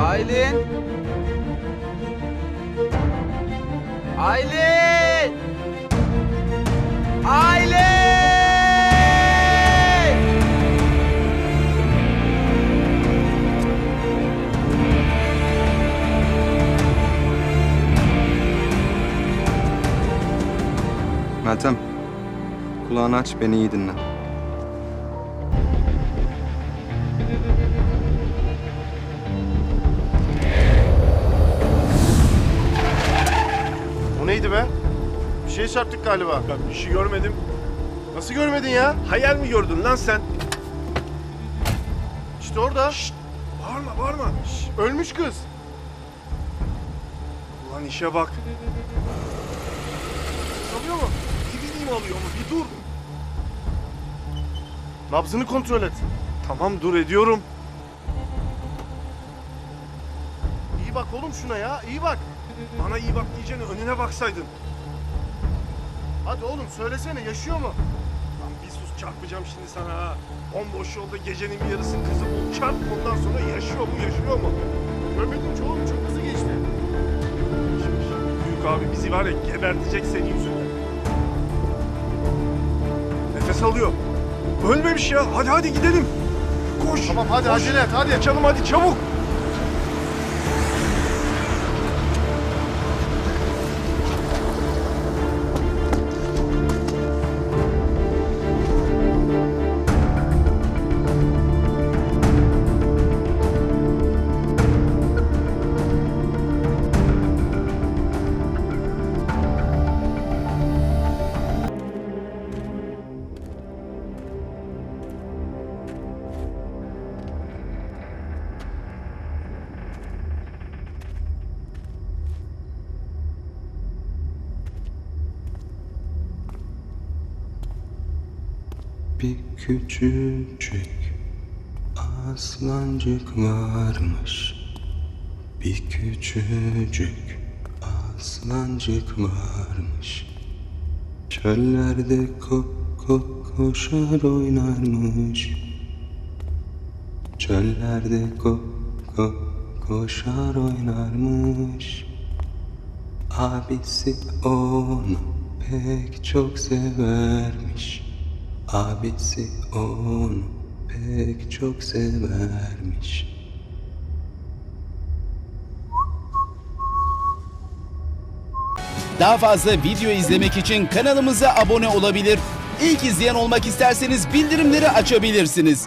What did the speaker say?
Aylin! Aylin! Aylin! Meltem, kulağını aç, beni iyi dinle. Neydi be? Bir şey çarptık galiba. Ben bir şey görmedim. Nasıl görmedin ya? Hayal mi gördün lan sen? İşte orada. Bağırma bağırma. Şş, ölmüş kız. Ulan işe bak. Alıyor mu? Ne bileyim alıyor mu? Bir dur. Nabzını kontrol et. Tamam dur ediyorum. İyi bak oğlum şuna ya. iyi bak. Bana iyi bak diyeceğine önüne baksaydın. Hadi oğlum söylesene yaşıyor mu? Lan bir sus çarpacağım şimdi sana ha. Bomboş yolda gecenin bir yarısı kızı bul çarp ondan sonra yaşıyor mu yaşıyor mu? Görmedim ki oğlum çok hızlı geçti. Şimdi, şimdi büyük abi bizi var ya gebertecek senin yüzünden. Nefes alıyor. Ölmemiş ya. Hadi hadi gidelim. Koş. Tamam hadi koş. acele et hadi. Kaçalım hadi çabuk. Bir küçücük aslancık varmış. Bir küçücük aslancık varmış. Çöllerde ko ko koşar oynarmış. Çöllerde ko ko koşar oynarmış. Abisi onu pek çok severmiş. Abisi onu pek çok severmiş. Daha fazla video izlemek için kanalımıza abone olabilir. İlk izleyen olmak isterseniz bildirimleri açabilirsiniz.